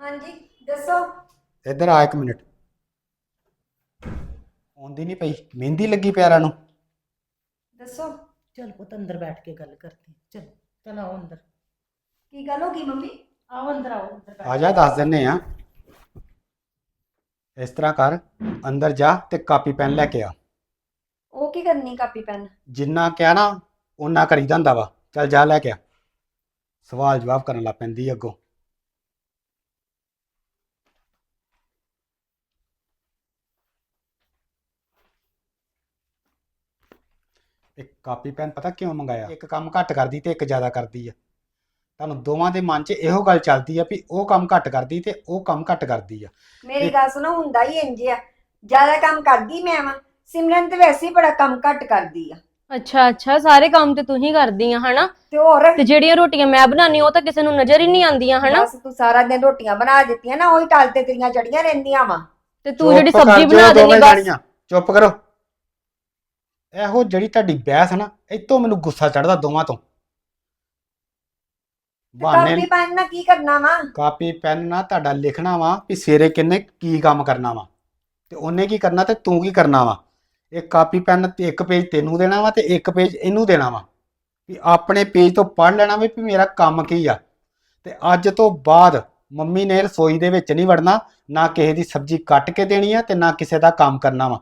ਹਾਂਜੀ ਦੱਸੋ। ਇੱਧਰ ਆ ਇੱਕ ਮਿੰਟ। ਆਉਂਦੀ ਨਹੀਂ ਪਈ। ਮਹਿੰਦੀ ਲੱਗੀ ਪਿਆਰਾਂ ਨੂੰ। ਦੱਸੋ। ਚਲ ਪੁੱਤ ਅੰਦਰ ਬੈਠ ਕੇ ਗੱਲ ਕਰਦੇ। ਚਲ ਚਲ ਆਓ ਅੰਦਰ। ਕੀ ਗੱਲ ਹੋ ਗਈ ਮੰਮੀ? ਆਓ ਅੰਦਰ ਆਓ ਅੰਦਰ ਬੈਠ ਆ ਜਾ ਦੱਸ ਦਿੰਨੇ ਆ। ਇਸ ਤਰ੍ਹਾਂ ਕਰ ਅੰਦਰ ਜਾ ਤੇ ਕਾਪੀ ਪੈਨ ਲੈ ਕੇ ਆ। ਉਹ ਕੀ ਕਰਨੀ ਕਾਪੀ ਪੈਨ? ਜਿੰਨਾ ਕਿਹਾ ਨਾ ਉਹਨਾਂ ਕਰੀਦਾ ਹੁੰਦਾ ਵਾ। ਚੱਲ ਜਾ ਲੈ ਕੇ ਆ। ਸਵਾਲ ਜਵਾਬ ਕਰਨ ਲੱਗ ਪੈਂਦੀ ਅੱਗੋਂ। ਇੱਕ ਕਾਪੀ ਪੈਨ ਪਤਾ ਕਿਉਂ ਮੰਗਾਇਆ? ਇੱਕ ਕੰਮ ਘੱਟ ਕਰਦੀ ਤੇ ਇੱਕ ਜ਼ਿਆਦਾ ਕਰਦੀ ਆ। ਤੁਹਾਨੂੰ ਦੋਵਾਂ ਦੇ ਮਨ 'ਚ ਇਹੋ ਗੱਲ ਚੱਲਦੀ ਆ ਵੀ ਉਹ ਕੰਮ ਘੱਟ ਕਰਦੀ ਤੇ ਉਹ ਕੰਮ ਘੱਟ ਕਰਦੀ ਆ। ਮੇਰੀ ਗੱਲ ਸੁਣੋ ਹੁੰਦਾ ਹੀ ਇੰਜ ਆ। ਜ਼ਿਆਦਾ ਕੰਮ ਕਰਦੀ ਮੈਂ ਵਾਂ ਸਿਮਰਨ ਤੇ ਵੈਸੇ ਹੀ ਬੜਾ ਕੰਮ ਘੱਟ ਕਰਦੀ ਆ। ਅੱਛਾ ਅੱਛਾ ਸਾਰੇ ਕੰਮ ਤੇ ਤੂੰ ਹੀ ਕਰਦੀ ਆ ਹਨਾ? ਤੇ ਹੋਰ? ਤੇ ਜਿਹੜੀਆਂ ਰੋਟੀਆਂ ਮੈਂ ਬਣਾਉਣੀ ਉਹ ਤਾਂ ਕਿਸੇ ਨੂੰ ਨਜ਼ਰ ਹੀ ਨਹੀਂ ਆਉਂਦੀਆਂ ਹਨਾ? ਬਸ ਤੂੰ ਸਾਰਾ ਦਿਨ ਰੋਟੀਆਂ ਬਣਾ ਦਿੱਤੀਆਂ ਨਾ ਉਹੀ ਟਲ ਤੇ ਤੇਰੀਆਂ ਚੜੀਆਂ ਰਹਿੰਦੀਆਂ ਵਾ। ਤੇ ਤੂੰ ਜਿਹੜੀ ਸਬਜ਼ੀ ਬਣਾ ਦੇਣੀ ਬਸ। ਚੁੱਪ ਕਰੋ। ਇਹੋ ਜਿਹੜੀ ਤੁਹਾਡੀ ਬਹਿਸ ਹੈ ਨਾ ਇਤੋਂ ਮੈਨੂੰ ਗੁੱਸਾ ਚੜਦਾ ਦੋਵਾਂ ਤੋਂ। ਬਹਾਨੇ ਕਾਪੀ ਪੈਨ ਨਾਲ ਕੀ ਕਰਨਾ ਵਾ? ਕਾਪੀ ਪੈਨ ਨਾਲ ਤੁਹਾਡਾ ਲਿਖਣਾ ਵਾ ਵੀ ਸਵੇਰੇ ਕਿੰਨੇ ਕੀ ਕੰਮ ਕਰਨਾ ਵਾ। ਤੇ ਉਹਨੇ ਕੀ ਕਰਨਾ ਤੇ ਤੂੰ ਕੀ ਕਰਨਾ ਵਾ। ਇਹ ਕਾਪੀ ਪੈਨ ਤੇ ਇੱਕ ਪੇਜ ਤੈਨੂੰ ਦੇਣਾ ਵਾ ਤੇ ਇੱਕ ਪੇਜ ਇਹਨੂੰ ਦੇਣਾ ਵਾ। ਵੀ ਆਪਣੇ ਪੇਜ ਤੋਂ ਪੜ੍ਹ ਲੈਣਾ ਵੀ ਮੇਰਾ ਕੰਮ ਕੀ ਆ। ਤੇ ਅੱਜ ਤੋਂ ਬਾਅਦ ਮੰਮੀ ਨੇ ਰਸੋਈ ਦੇ ਵਿੱਚ ਨਹੀਂ ਵੜਨਾ ਨਾ ਕਿਸੇ ਦੀ ਸਬਜ਼ੀ ਕੱਟ ਕੇ ਦੇਣੀ ਆ ਤੇ ਨਾ ਕਿਸੇ ਦਾ ਕੰਮ ਕਰਨਾ ਵਾ।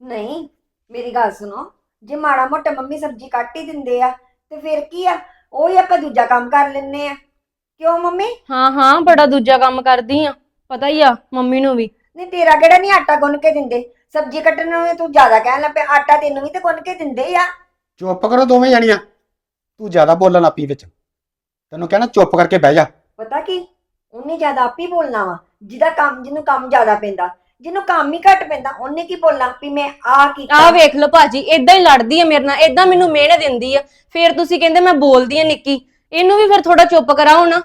ਨਹੀਂ ਮੇਰੀ ਗੱਲ ਸੁਣੋ ਜੇ ਮਾੜਾ ਮੋਟਾ ਮੰਮੀ ਸਬਜ਼ੀ ਕੱਟ ਹੀ ਦਿੰਦੇ ਆ ਤੇ ਫਿਰ ਕੀ ਆ? ਉਹੀ ਆਪਾਂ ਦੂਜਾ ਕੰਮ ਕਰ ਲੈਨੇ ਆ। ਕਿਉਂ ਮੰਮੀ? ਹਾਂ ਹਾਂ ਬੜਾ ਦੂਜਾ ਕੰਮ ਕਰਦੀ ਆ ਪਤਾ ਹੀ ਆ ਮੰਮੀ ਨੂੰ ਵੀ। ਨਹੀਂ ਤੇਰਾ ਕਿਹੜਾ ਨਹੀਂ ਆਟਾ ਗੁੰਨ ਕੇ ਦਿੰਦੇ? ਸਬਜ਼ੀ ਕੱਟਣ ਨੂੰ ਤੂੰ ਜ਼ਿਆਦਾ ਕਹਿਣ ਲੱਗ ਪਿਆ ਆਟਾ ਤੈਨੂੰ ਵੀ ਤੇ ਗੁੰਨ ਕੇ ਦਿੰਦੇ ਆ। ਚੁੱਪ ਕਰੋ ਦੋਵੇਂ ਜਾਣੀਆਂ। ਤੂੰ ਜ਼ਿਆਦਾ ਬੋਲਣ ਲੱਪੀ ਵਿੱਚ। ਤੈਨੂੰ ਕਹਿਣਾ ਚੁੱਪ ਕਰਕੇ ਬਹਿ ਜਾ। ਪਤਾ ਕੀ? ਉਹਨੇ ਜ਼ਿਆਦਾ ਆਪ ਹੀ ਬੋਲਣਾ ਵਾ ਜਿਹਦਾ ਕੰਮ ਜਿਹਨੂੰ ਕੰਮ ਜ਼ਿਆਦਾ ਪੈਂਦਾ। ਜਿਹਨੂੰ ਕੰਮ ਹੀ ਘੱਟ ਪੈਂਦਾ ਉਹਨੇ ਕੀ ਬੋਲਣਾ ਵੀ ਮੈਂ ਆ ਕੀਤਾ। ਆਹ ਵੇਖ ਲਓ ਭਾਜੀ ਇਦਾਂ ਹੀ ਲੜਦੀ ਆ ਮੇਰੇ ਨਾਲ ਇਦਾਂ ਮੈਨੂੰ ਮਿਹਨਤ ਦਿੰਦੀ ਆ। ਫੇਰ ਤੁਸੀਂ ਕਹਿੰਦੇ ਮੈਂ ਬੋਲਦੀ ਆ ਨਿੱਕੀ। ਇਹਨੂੰ ਵੀ ਫਿਰ ਥੋੜਾ ਚੁੱਪ ਕਰਾਓ ਨਾ।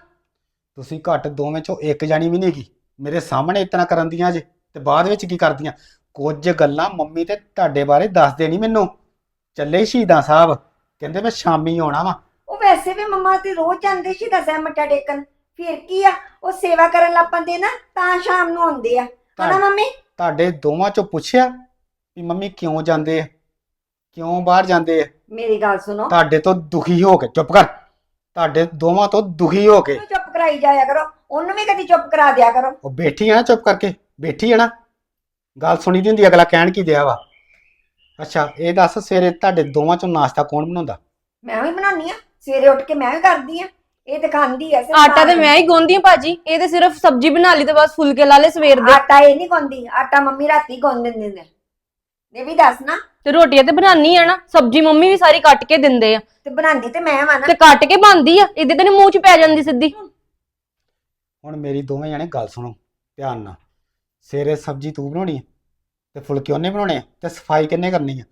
ਤੁਸੀਂ ਘੱਟ ਦੋਵੇਂ ਚੋਂ ਇੱਕ ਜਾਣੀ ਵੀ ਨਹੀਂਗੀ ਮੇਰੇ ਸਾਹਮਣੇ ਇਤਨਾ ਕਰਨ ਦੀਆਂ ਜੇ ਤੇ ਬਾਅਦ ਵਿੱਚ ਕੀ ਕਰਦੀਆਂ? ਕੁਝ ਗੱਲਾਂ ਮੰਮੀ ਤੇ ਤੁਹਾਡੇ ਬਾਰੇ ਦੱਸਦੇ ਨਹੀਂ ਮੈਨੂੰ। ਚੱਲੇ ਸ਼ਹੀਦਾਂ ਸਾਹਿਬ। ਕਹਿੰਦੇ ਮੈਂ ਸ਼ਾਮੀ ਆਉਣਾ ਵਾ। ਉਹ ਵੈਸੇ ਵੀ ਮੰਮਾ ਤੇ ਰੋਜ਼ ਜਾਂਦੇ ਸੀ ਦਸਾਂ ਮੱਟਾ ਟੇਕਣ। ਫਿਰ ਕੀ ਆ? ਉਹ ਸੇਵਾ ਕਰਨ ਲੱਗ ਪੈਂਦੇ ਨਾ ਤਾਂ ਸ਼ਾਮ ਨੂੰ ਆਉਂਦੇ ਆ। ਹਨਾ ਮੰਮੀ। ਤੁਹਾਡੇ ਦੋਵਾਂ ਚੋਂ ਪੁੱਛਿਆ ਵੀ ਮੰਮੀ ਕਿਉਂ ਜਾਂਦੇ ਆ? ਕਿਉਂ ਬਾਹਰ ਜਾਂਦੇ ਆ? ਮੇਰੀ ਗੱਲ ਸੁਣੋ। ਤੁਹਾਡੇ ਤੋਂ ਦੁਖੀ ਹੋ ਕੇ ਚੁੱਪ ਕਰ। ਤੁਹਾਡੇ ਦੋਵਾਂ ਤੋਂ ਦੁਖੀ ਹੋ ਕੇ। ਉਹਨੂੰ ਚੁੱਪ ਕਰਾਈ ਜਾਇਆ ਕਰੋ। ਉਹਨੂੰ ਵੀ ਕਦੀ ਚੁੱਪ ਕਰਾ ਦਿਆ ਕਰੋ। ਉਹ ਬੈਠੀ ਆ ਨਾ ਚੁੱਪ ਕਰਕੇ ਬੈਠੀ ਆ ਨਾ। ਗੱਲ ਸੁਣੀ ਦੀ ਹੁੰਦੀ ਅਗਲਾ ਕਹਿਣ ਕੀ ਦਿਆ ਵਾ? ਅੱਛਾ ਇਹ ਦੱਸ ਸਵੇਰੇ ਤੁਹਾਡੇ ਦੋਵਾਂ ਚੋਂ ਨਾਸ਼ਤਾ ਕੌਣ ਬਣਾਉਂਦਾ? ਮੈਂ ਵੀ ਬਣਾਉਣੀ ਆ। ਸਵੇਰੇ ਉੱਠ ਕੇ ਮੈਂ ਵੀ ਕਰਦੀ ਆ। ਇਹ ਤੇ ਖਾਂਦੀ ਸਿਰਫ ਆਟਾ ਤੇ। ਮੈਂ ਹੀ ਗੁੰਨਦੀ ਆ ਭਾਜੀ। ਇਹ ਤੇ ਸਿਰਫ ਸਬਜ਼ੀ ਬਣਾ ਲਈ ਤੇ ਬਸ ਫੁਲਕੇ ਲਾ ਲਏ ਸਵੇਰ ਦੇ। ਆਟਾ ਇਹ ਨਹੀਂ ਗੁੰਦੀ ਆਟਾ ਮੰਮੀ ਰਾਤੀ ਗੁੰਨ ਦਿੰਦੇ ਨੇ। ਇਹ ਵੀ ਦੱਸ ਨਾ। ਤੇ ਰੋਟੀਆਂ ਤੇ ਬਣਾਉਣੀ ਆ ਨਾ ਸਬਜ਼ੀ ਮੰਮੀ ਵੀ ਸਾਰੀ ਕੱਟ ਕੇ ਦਿੰਦੇ ਆ। ਤੇ ਬਣਾਉਂਦੀ ਤੇ ਮੈਂ ਵਾਂ ਨਾ। ਤੇ ਕੱਟ ਕੇ ਬਣਦੀ ਆ ਇਹਦੇ ਤੇ ਨੀ ਮੂੰਹ ਚ ਪੈ ਜਾਂਦੀ ਸਿੱਧੀ। ਹੁਣ ਮੇਰੀ ਦੋਵੇਂ ਜਾਣੇ ਗੱਲ ਸੁਣੋ ਧਿਆਨ ਨਾਲ। ਸਵੇਰੇ ਸਬਜ਼ੀ ਤੂੰ ਬਣਾਉਣੀ ਹੈ ਤੇ ਫੁਲਕੇ ਉਹਨੇ ਬਣਾਉਣੇ ਆ ਤੇ ਸਫ਼ਾਈ ਕਿੰਨੇ ਕਰਨੀ ਆ?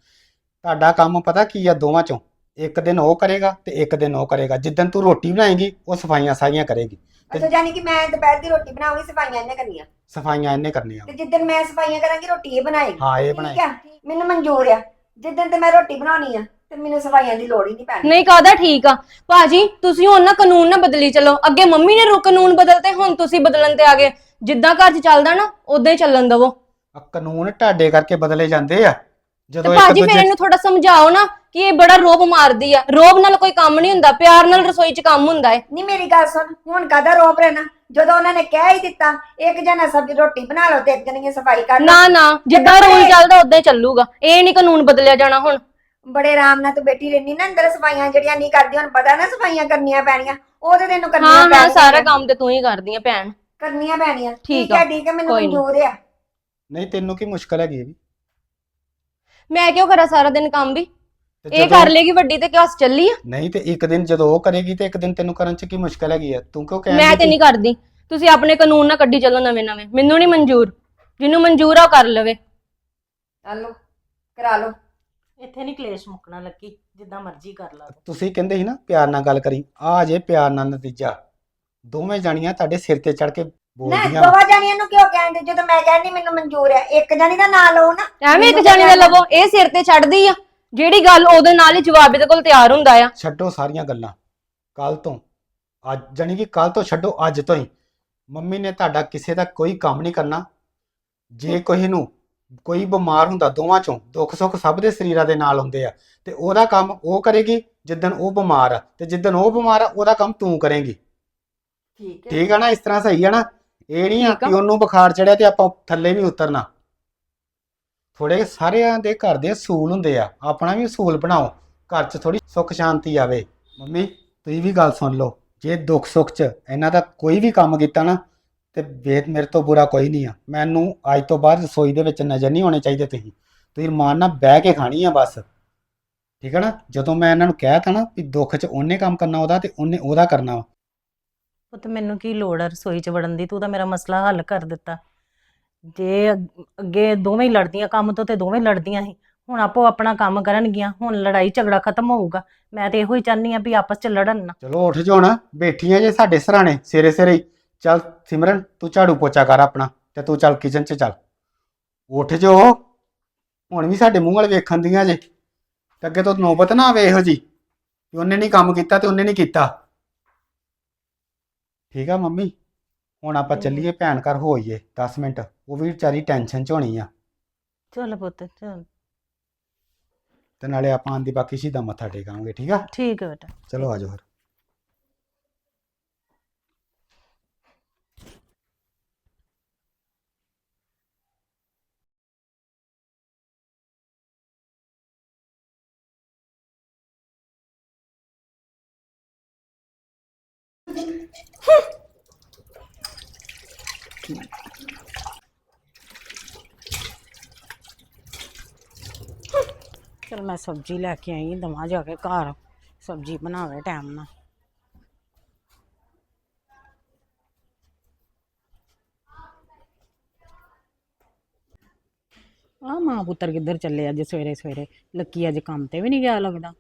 ਤੁਹਾਡਾ ਕੰਮ ਪਤਾ ਕੀ ਆ ਦੋਵਾਂ ਚੋਂ? ਇੱਕ ਦਿਨ ਉਹ ਕਰੇਗਾ ਤੇ ਇੱਕ ਦਿਨ ਉਹ ਕਰੇਗਾ। ਜਿੱਦਣ ਤੂੰ ਰੋਟੀ ਬਣਾਏਗੀ ਉਹ ਸਫਾਈਆਂ ਸਾਰੀਆਂ ਕਰੇਗੀ। ਅੱਛਾ ਜਾਨੀ ਕਿ ਮੈਂ ਦੁਪਹਿਰ ਦੀ ਰੋਟੀ ਬਣਾਉਂਗੀ ਸਫਾਈਆਂ ਇਹਨੇ ਕਰਨੀਆਂ? ਸਫਾਈਆਂ ਇਹਨੇ ਕਰਨੀਆਂ। ਤੇ ਜਿੱਦਣ ਮੈਂ ਸਫਾਈਆਂ ਕਰਾਂਗੀ ਰੋਟੀ ਇਹ ਬਣਾਏਗੀ। ਹਾਂ ਇਹ ਠੀਕ ਬਣਾਏ ਆ? ਮੈਨੂੰ ਮਨਜ਼ੂਰ ਆ। ਜਿੱਦਣ ਤੇ ਮੈਂ ਰੋਟੀ ਬਣਾਉਣੀ ਆ ਤੇ ਮੈਨੂੰ ਸਫਾਈਆਂ ਦੀ ਲੋੜ ਹੀ ਨਹੀਂ ਪੈਣੀ। ਨਹੀਂ ਕਾਹਦਾ ਠੀਕ ਆ? ਭਾਜੀ ਤੁਸੀਂ ਹੁਣ ਨਾ ਕਾਨੂੰਨ ਨਾ ਬਦਲੀ ਚਲੋ। ਅੱਗੇ ਮੰਮੀ ਨੇ ਰੋ ਕਾਨੂੰਨ ਬਦਲਤੇ ਹੁਣ ਤੁਸੀਂ ਬਦਲਣ ਤੇ ਆ ਗਏ। ਜਿੱਦਾਂ ਘਰ 'ਚ ਚੱਲਦਾ ਨਾ ਉਦਾਂ ਹੀ ਚੱਲਣ ਦਵੋ। ਆ ਕਾਨੂੰਨ ਢਾਡੇ ਕਰਕੇ ਬਦਲੇ ਜਾਂਦੇ ਆ। ਤੇ ਜਦੋਂ ਇੱਕ ਭਾਜੀ ਫਿਰ ਦੂਜੇ ਇਹਨੂੰ ਥੋੜਾ ਸਮਝਾਓ ਨਾ ਕਿ ਇਹ ਬੜਾ ਰੋਬ ਮਾਰਦੀ ਆ। ਰੋਬ ਨਾਲ ਕੋਈ ਕੰਮ ਨਹੀਂ ਹੁੰਦਾ ਪਿਆਰ ਨਾਲ ਰਸੋਈ 'ਚ ਕੰਮ ਹੁੰਦਾ ਏ। ਨਹੀਂ ਮੇਰੀ ਗੱਲ ਸੁਣ ਹੁਣ ਕਾਦਾ ਰੋਪ ਰਹਿਣਾ? ਜਦੋਂ ਉਹਨਾਂ ਨੇ ਕਹਿ ਹੀ ਦਿੱਤਾ ਇੱਕ ਜਣਾ ਸਬਜ਼ੀ ਰੋਟੀ ਬਣਾ ਲਓ ਤੇ ਇੱਕ ਜਣੀ ਸਫ਼ਾਈ ਕਰ ਲਓ। ਨਾ ਨਾ ਜਿੱਦਾਂ ਰੂਲ ਚੱਲਦਾ ਉਦਾਂ ਹੀ ਚੱਲੂਗਾ। ਇਹ ਨਹੀਂ ਕਾਨੂੰਨ ਬਦਲਿਆ ਜਾਣਾ ਹੁਣ। ਬੜੇ ਆਰਾਮ ਨਾਲ ਤੂੰ ਬੈਠੀ ਰਹਿਨੀ ਨਾ ਅੰਦਰ ਸਫਾਈਆਂ ਜਿਹੜੀਆਂ ਨਹੀਂ ਕਰਦੀ ਹੁਣ ਪਤਾ ਨਾ ਸਫਾਈਆਂ ਕਰਨੀਆਂ ਪੈਣੀਆਂ। ਉਹ ਤੇ ਤੈਨੂੰ ਕਰਨੀਆਂ ਹਾਂ ਹਾਂ ਪੈਣੀਆਂ ਸਾਰਾ ਕੰਮ ਤੇ ਤੂੰ ਹੀ ਕਰਦੀ ਆ ਭੈਣ। ਕਰਨੀਆਂ ਪੈਣੀਆਂ। ਠੀਕ ਹੈ ਆ, ਠੀਕ ਹੈ ਮੈਨੂੰ ਕੋਈ ਨੀ। ਮਨਜ਼ੂਰ ਆ। ਨਹੀਂ ਤੈਨੂੰ ਕੀ ਮੁਸ਼ਕਲ ਹੈਗੀ ਇਹ ਵੀ? ਮੈਂ ਕਿਉਂ ਕਰਾਂ ਸਾਰਾ ਦਿਨ ਕੰਮ ਵੀ? ਤੇ ਇਹ ਜਦੋਂ- ਕਰ ਲੇਗੀ ਵੱਡੀ ਤੇ ਕਿਉਂ ਚੱਲੀ ਆ? ਨਹੀਂ ਤੇ ਇੱਕ ਦਿਨ ਜਦੋਂ ਉਹ ਕਰੇਗੀ ਤੇ ਇੱਕ ਦਿਨ ਤੈਨੂੰ ਕਰਨ ਚ ਕੀ ਮੁਸ਼ਕਲ ਹੈਗੀ ਆ? ਤੂੰ ਕਿਉਂ ਮੈਂ ਕਹਿੰਦੀ ਤੇ ਨਹੀਂ ਕਰਦੀ। ਤੁਸੀਂ ਆਪਣੇ ਕਾਨੂੰਨ ਨਾ ਕੱਢੀ ਚੱਲੋ ਨਵੇਂ ਨਵੇਂ ਮੈਨੂੰ ਨਹੀਂ ਮਨਜ਼ੂਰ। ਜਿਹਨੂੰ ਮਨਜ਼ੂਰ ਆ ਉਹ ਕਰ ਲਵੇ। ਚੱਲੋ ਕਰਾ ਲਓ। ਇੱਥੇ ਨਹੀਂ ਕਲੇਸ਼ ਮੁੱਕਣਾ ਲੱਗੀ ਜਿੱਦਾਂ ਮਰਜ਼ੀ ਕਰ ਲਾ ਤੂੰ। ਤੁਸੀਂ ਕਹਿੰਦੇ ਸੀ ਨਾ ਪਿਆਰ ਨਾਲ ਗੱਲ ਕਰੀ। ਆ ਜੇ ਪਿਆਰ ਨਾਲ ਨਤੀਜਾ। ਦੋਵੇਂ ਜਾਣੀਆਂ ਤੁਹਾਡੇ ਸਿਰ ਤੇ ਚੜ ਕੇ ਨਾ ਬੋਲਦੀਆਂ ਦੋਵਾਂ ਜਾਣੀਆਂ ਨੂੰ ਕਿਉਂ ਕਹਿੰਦੇ ਜਦੋਂ ਮੈਂ ਕਹਿੰਦੀ ਮੈਨੂੰ ਮਨਜ਼ੂਰ ਆ ਇੱਕ ਜਾਣੀ ਦਾ ਨਾਂ ਲਓ ਨਾ। ਐਵੇਂ ਇੱਕ ਜਾਣੀ ਦਾ ਲਵੋ ਇਹ ਸਿਰ ਤੇ ਚੜਦੀ ਆ। ਜਿਹੜੀ ਗੱਲ ਉਹਦੇ ਨਾਲ ਹੀ ਜਵਾਬ ਇਹਦੇ ਕੋਲ ਤਿਆਰ ਹੁੰਦਾ ਆ। ਛੱਡੋ ਸਾਰੀਆਂ ਗੱਲਾਂ। ਕੱਲ ਤੋਂ ਅੱਜ ਜਾਣੀ ਕਿ ਕੱਲ ਤੋਂ ਛੱਡੋ ਅੱਜ ਤੋਂ ਹੀ। ਮੰਮੀ ਨੇ ਤੁਹਾਡਾ ਕਿਸੇ ਦਾ ਕੋਈ ਕੰਮ ਨਹੀਂ ਕਰਨਾ। ਜੇ ਕੋਈ ਨੂੰ ਕੋਈ ਬਿਮਾਰ ਹੁੰਦਾ ਦੋਵਾਂ ਚੋਂ ਦੁੱਖ ਸੁੱਖ ਸਭ ਦੇ ਸਰੀਰਾਂ ਦੇ ਨਾਲ ਹੁੰਦੇ ਆ। ਤੇ ਉਹਦਾ ਕੰਮ ਉਹ ਕਰੇਗੀ ਜਿੱਦਣ ਉਹ ਬਿਮਾਰ ਆ। ਤੇ ਜਿੱਦਣ ਉਹ ਬਿਮਾਰ ਆ ਉਹਦਾ ਕੰਮ ਤੂੰ ਕਰੇਂਗੀ। ਠੀਕ ਹੈ। ਠੀਕ ਆ ਨਾ? ਇਸ ਤਰ੍ਹਾਂ ਸਹੀ ਆ ਨਾ? ਇਹ ਨਹੀਂ ਆ ਠੀਕ ਆ। ਕਿ ਉਹਨੂੰ ਬੁਖਾਰ ਚੜਿਆ ਤੇ ਆਪਾਂ ਥੱਲੇ ਨਹੀਂ ਉਤਰਨਾ। ਥੋੜੇ ਸਾਰਿਆਂ ਦੇ ਘਰ ਦੇ ਅਸੂਲ ਹੁੰਦੇ ਆ। ਆਪਣਾ ਵੀ ਅਸੂਲ ਬਣਾਓ। ਘਰ 'ਚ ਥੋੜੀ ਸੁੱਖ ਸ਼ਾਂਤੀ ਆਵੇ। ਮੰਮੀ ਤੁਸੀਂ ਵੀ ਗੱਲ ਸੁਣ ਲਓ। ਜੇ ਦੁੱਖ ਸੁੱਖ 'ਚ ਇਹਨਾਂ ਦਾ ਕੋਈ ਵੀ ਕੰਮ ਕੀਤਾ ਨਾ ਤੇ ਵੇਦ ਮੇਰੇ ਤੋਂ ਬੁਰਾ ਕੋਈ ਨਹੀਂ ਆ। ਮੈਨੂੰ ਅੱਜ ਤੋਂ ਬਾਅਦ ਰਸੋਈ ਦੇ ਵਿੱਚ ਨਜ਼ਰ ਨਹੀਂ ਆਉਣੇ ਚਾਹੀਦੇ ਤੁਸੀਂ। ਤੁਸੀਂ ਮਾਨ ਨਾਲ ਬਹਿ ਕੇ ਖਾਣੀ ਆ ਬਸ। ਠੀਕ ਹੈ ਨਾ? ਜਦੋਂ ਮੈਂ ਇਹਨਾਂ ਨੂੰ ਕਹਿ ਤਾ ਨਾ ਵੀ ਦੁੱਖ 'ਚ ਉਹਨੇ ਕੰਮ ਕਰਨਾ ਉਹਦਾ ਤੇ ਉਹਨੇ ਉਹਦਾ ਕਰਨਾ ਵਾ। ਪੁੱਤ ਮੈਨੂੰ ਕੀ ਲੋੜ ਆ ਰਸੋਈ 'ਚ ਵੜਨ ਦੀ? ਤੂੰ ਤਾਂ ਮੇਰਾ ਮਸਲਾ ਹੱਲ ਕਰ ਦਿੱਤਾ। ਜੇ ਅੱਗ- ਅੱਗੇ ਦੋਵੇਂ ਹੀ ਲੜਦੀਆਂ ਕੰਮ ਤੋਂ ਤੇ ਦੋਵੇਂ ਲੜਦੀਆਂ ਸੀ, ਹੁਣ ਆਪੋ ਆਪਣਾ ਕੰਮ ਕਰਨਗੀਆਂ, ਹੁਣ ਲੜਾਈ ਝਗੜਾ ਖਤਮ ਹੋਊਗਾ। ਮੈਂ ਤੇ ਇਹੋ ਹੀ ਚਾਹਨੀ ਆ ਵੀ ਆਪਸ 'ਚ ਲੜਨ ਨਾ। ਚਲੋ ਉੱਠ ਜਾਓ ਨਾ, ਬੈਠੀਆਂ ਜੇ ਸਾਡੇ ਸਰਾਣੇ ਸਵੇਰੇ ਸਵੇਰੇ ਹੀ। ਚੱਲ ਸਿਮਰਨ, ਤੂੰ ਝਾੜੂ ਪੋਚਾ ਕਰ ਆਪਣਾ ਤੇ ਤੂੰ ਚੱਲ ਕਿਚਨ 'ਚ ਚੱਲ। ਉੱਠ ਜੋ ਹੁਣ ਵੀ ਸਾਡੇ ਮੂੰਹ ਵਾਲ ਵੇਖਣ ਦੀਆਂ ਜੇ। ਤੇ ਅੱਗੇ ਤੋਂ ਨੋਬਤ ਨਾ ਆਵੇ ਇਹੋ ਜੀ ਕਿ ਉਹਨੇ ਨਹੀਂ ਕੰਮ ਕੀਤਾ ਤੇ ਉਹਨੇ ਨਹੀਂ ਕੀਤਾ। ਠੀਕ ਆ ਮੰਮੀ? ਹੁਣ ਆਪਾਂ ਚੱਲੀਏ ਭੈਣ ਘਰ ਹੋਈਏ 10 ਮਿੰਟ। ਉਹ ਵੀ ਵਿਚਾਰੀ ਟੈਨਸ਼ਨ 'ਚ ਹੋਣੀ ਆ। ਚੱਲ ਪੁੱਤ ਚੱਲ। ਤੇ ਨਾਲੇ ਆਪਾਂ ਆਂਦੀ ਬਾਕੀ ਸ਼ਹੀਦਾਂ ਮੱਥਾ ਟੇਕਾਂਗੇ ਠੀਕ ਆ? ਠੀਕ ਹੈ ਬੇਟਾ। ਚਲੋ ਆਜੋ ਫਿਰ। ਚਲ ਮੈਂ ਸਬਜ਼ੀ ਲੈ ਕੇ ਆਈ, ਦਵਾਂ ਜਾ ਕੇ ਘਰ। ਸਬਜ਼ੀ ਬਣਾਵੇ ਟਾਈਮ ਨਾਲ। ਆ ਮਾਂ ਪੁੱਤਰ ਕਿੱਧਰ ਚੱਲੇ ਅੱਜ ਸਵੇਰੇ ਸਵੇਰੇ? ਲੱਕੀ ਅੱਜ ਕੰਮ ਤੇ ਵੀ ਨਹੀਂ ਗਿਆ ਲੱਗਦਾ।